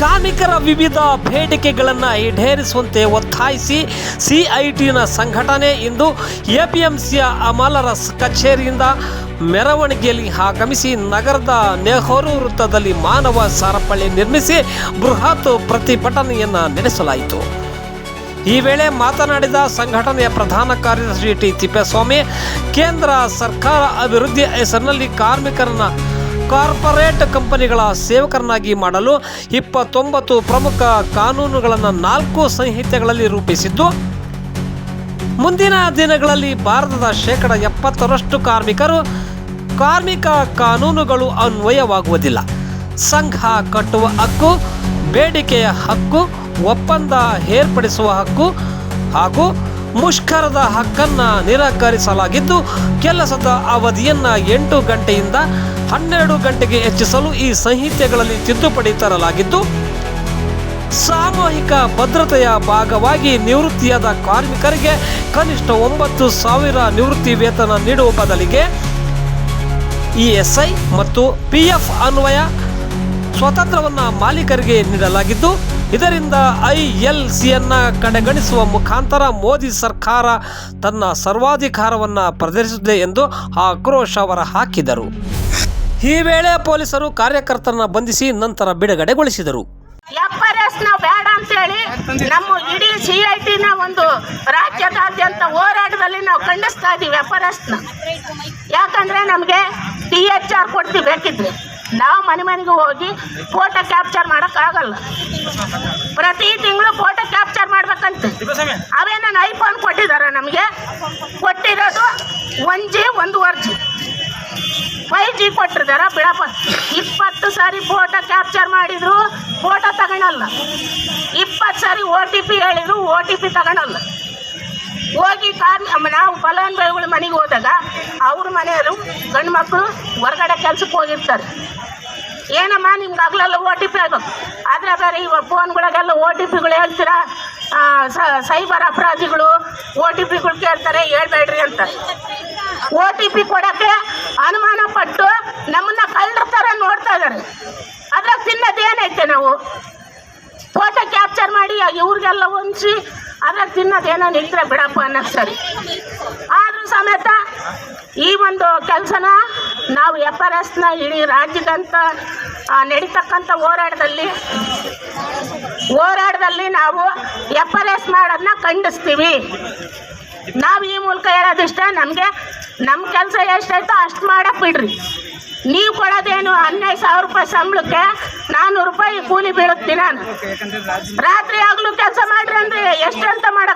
ಕಾರ್ಮಿಕರ ವಿವಿಧ ಬೇಡಿಕೆಗಳನ್ನು ಈಡೇರಿಸುವಂತೆ ಒತ್ತಾಯಿಸಿ ಸಿಐಟಿನ ಸಂಘಟನೆ ಇಂದು ಎಪಿಎಂಸಿಯ ಅಮಲರ ಕಚೇರಿಯಿಂದ ಮೆರವಣಿಗೆಯಲ್ಲಿ ಆಗಮಿಸಿ ನಗರದ ನೆಹರು ವೃತ್ತದಲ್ಲಿ ಮಾನವ ಸರಪಳಿ ನಿರ್ಮಿಸಿ ಬೃಹತ್ ಪ್ರತಿಭಟನೆಯನ್ನು ನಡೆಸಲಾಯಿತು. ಈ ವೇಳೆ ಮಾತನಾಡಿದ ಸಂಘಟನೆಯ ಪ್ರಧಾನ ಕಾರ್ಯದರ್ಶಿ ಟಿ ತಿಪ್ಪೇಸ್ವಾಮಿ, ಕೇಂದ್ರ ಸರ್ಕಾರ ಅಭಿವೃದ್ಧಿ ಹೆಸರಿನಲ್ಲಿ ಕಾರ್ಮಿಕರನ್ನ ಕಾರ್ಪೊರೇಟ್ ಕಂಪನಿಗಳ ಸೇವಕರನ್ನಾಗಿ ಮಾಡಲು ಇಪ್ಪತ್ತೊಂಬತ್ತು ಪ್ರಮುಖ ಕಾನೂನುಗಳನ್ನು ನಾಲ್ಕು ಸಂಹಿತೆಗಳಲ್ಲಿ ರೂಪಿಸಿದ್ದು, ಮುಂದಿನ ದಿನಗಳಲ್ಲಿ ಭಾರತದ ಶೇಕಡ ಎಪ್ಪತ್ತರಷ್ಟು ಕಾರ್ಮಿಕರು ಕಾರ್ಮಿಕ ಕಾನೂನುಗಳು ಅನ್ವಯವಾಗುವುದಿಲ್ಲ. ಸಂಘ ಕಟ್ಟುವ ಹಕ್ಕು, ಬೇಡಿಕೆಯ ಹಕ್ಕು, ಒಪ್ಪಂದ ಏರ್ಪಡಿಸುವ ಹಕ್ಕು ಹಾಗೂ ಮುಷ್ಕರದ ಹಕ್ಕನ್ನು ನಿರಾಕರಿಸಲಾಗಿದ್ದು, ಕೆಲಸದ ಅವಧಿಯನ್ನು ಎಂಟು ಗಂಟೆಯಿಂದ ಹನ್ನೆರಡು ಗಂಟೆಗೆ ಹೆಚ್ಚಿಸಲು ಈ ಸಂಹಿತೆಗಳಲ್ಲಿ ತಿದ್ದುಪಡಿ ತರಲಾಗಿದ್ದು, ಸಾಮೂಹಿಕ ಭದ್ರತೆಯ ಭಾಗವಾಗಿ ನಿವೃತ್ತಿಯಾದ ಕಾರ್ಮಿಕರಿಗೆ ಕನಿಷ್ಠ ಒಂಬತ್ತು ಸಾವಿರ ನಿವೃತ್ತಿ ವೇತನ ನೀಡುವ ಬದಲಿಗೆ ಇಎಸ್ಐ ಮತ್ತು ಪಿ ಎಫ್ ಅನ್ವಯ ಸ್ವತಂತ್ರವನ್ನು ಮಾಲೀಕರಿಗೆ ನೀಡಲಾಗಿದ್ದು ಇದರಿಂದ ಐ ಎಲ್ ಸಿಯನ್ನು ಕಡೆಗಣಿಸುವ ಮುಖಾಂತರ ಮೋದಿ ಸರ್ಕಾರ ತನ್ನ ಸರ್ವಾಧಿಕಾರವನ್ನು ಪ್ರದರ್ಶಿಸಿದೆ ಎಂದು ಆಕ್ರೋಶ ಅವರ ಹಾಕಿದರು ಈ ವೇಳೆ ಪೊಲೀಸರು ಕಾರ್ಯಕರ್ತರನ್ನ ಬಂಧಿಸಿ ನಂತರ ಬಿಡುಗಡೆಗೊಳಿಸಿದರು. ಬೇಡ ಅಂತೇಳಿ ನಮ್ಮ ಇಡೀ ಸಿ ಐ ಒಂದು ರಾಜ್ಯದಾದ್ಯಂತ ಹೋರಾಟದಲ್ಲಿ ನಾವು ಖಂಡಿಸ್ತಾ ಇದ್ದೀವಿ ವ್ಯಾಪಾರಸ್ಥನ ಯಾಕಂದ್ರೆ ನಮಗೆ ಟಿ ಎಚ್ ಆರ್ ಕೊಡ್ತೀವಿ ಬೇಕಿದ್ರೆ. ನಾವು ಮನೆ ಮನೆಗೆ ಹೋಗಿ ಫೋಟೋ ಕ್ಯಾಪ್ಚರ್ ಮಾಡೋಕ್ಕಾಗಲ್ಲ ಪ್ರತಿ ತಿಂಗಳು ಫೋಟೋ ಕ್ಯಾಪ್ಚರ್ ಮಾಡ್ಬೇಕಂತ. ಅವೇನೋ ಐಫೋನ್ ಕೊಟ್ಟಿದ್ದಾರೆ ನಮಗೆ. ಕೊಟ್ಟಿರೋದು ಒನ್ ಜಿ ಒಂದೂವರೆ ಜಿ ಫೈವ್ ಜಿ ಕೊಟ್ಟಿರ್ತಾರ ಬಿಡಪ್ಪ. ಇಪ್ಪತ್ತು ಸಾರಿ ಫೋಟೋ ಕ್ಯಾಪ್ಚರ್ ಮಾಡಿದ್ರು ಫೋಟೋ ತಗೊಳಲ್ಲ. ಇಪ್ಪತ್ತು ಸಾರಿ ಓ ಟಿ ಪಿ ಹೇಳಿದ್ರು ಓ ಟಿ ಪಿ ತಗೊಳಲ್ಲ. ಹೋಗಿ ಕಾರ್ ನಾವು ಫಲಾನುಭವಿಗಳ ಮನೆಗೆ ಹೋದಾಗ ಅವ್ರ ಮನೆಯವರು ಗಂಡು ಮಕ್ಕಳು ಹೊರಗಡೆ ಕೆಲ್ಸಕ್ಕೆ ಹೋಗಿರ್ತಾರೆ. ಏನಮ್ಮ, ನಿಮ್ಗೆ ಆಗಲೆಲ್ಲ ಓ ಟಿ ಪಿ ಆಗೋದು ಆದರೆ ಬೇರೆ ಇವಾಗ ಫೋನ್ಗಳಿಗೆಲ್ಲ ಓ ಟಿ ಪಿಗಳು ಹೇಳ್ತೀರಾ? ಸೈಬರ್ ಅಪರಾಧಿಗಳು ಓ ಟಿ ಪಿಗಳು ಕೇಳ್ತಾರೆ, ಹೇಳ್ಬೇಡ್ರಿ ಅಂತ. ಓ ಟಿ ಪಿ ಕೊಡಕ್ಕೆ ಅನುಮಾನ ಪಟ್ಟು ನಮ್ಮನ್ನ ಕಳ್ಳರ ಥರ ನೋಡ್ತಾ ಇದ್ದಾರೆ ಅದ್ರಾಗ ತಿನ್ನೋದು ಏನೈತೆ ನಾವು? ಫೋಟೋ ಕ್ಯಾಪ್ಚರ್ ಮಾಡಿ ಇವ್ರಿಗೆಲ್ಲ ಹೊಂದಿಸಿ, ಅದ್ರಾಗ ತಿನ್ನೋದೇನೋ ನಿಂತ್ರೆ ಬಿಡಪ್ಪ ಅನ್ನೋದು ಸರಿ. ಆದರೂ ಸಮೇತ ಈ ಒಂದು ಕೆಲಸನ ನಾವು ಎಫ್ ಆರ್ ಎಸ್ನ ಇಡೀ ರಾಜ್ಯದಂತ ನಡೀತಕ್ಕಂಥ ಹೋರಾಟದಲ್ಲಿ ಹೋರಾಟದಲ್ಲಿ ನಾವು ಎಫ್ ಆರ್ ಎಸ್ ಮಾಡೋದನ್ನ ಖಂಡಿಸ್ತೀವಿ. ನಾವು ಈ ಮೂಲಕ ಹೇಳೋದಿಷ್ಟ, ನಮಗೆ ನಮ್ಮ ಕೆಲಸ ಎಷ್ಟಾಯ್ತೋ ಅಷ್ಟು ಮಾಡಕ್ಕೆ ಬಿಡ್ರಿ. ನೀವು ಕೊಡೋದೇನು ಹನ್ನೆರಡು ಸಾವಿರ ರೂಪಾಯಿ ಸಂಬಳಕ್ಕೆ ನಾನ್ನೂರು ರೂಪಾಯಿ ಕೂಲಿ ಬೀಳುತ್ತೀನಿ ನಾನು ರಾತ್ರಿ ಆಗಲೂ ಕೆಲಸ ಮಾಡ್ರಿ ಅಂದ್ರೆ ಎಷ್ಟು ಅಂತ ಮಾಡಿ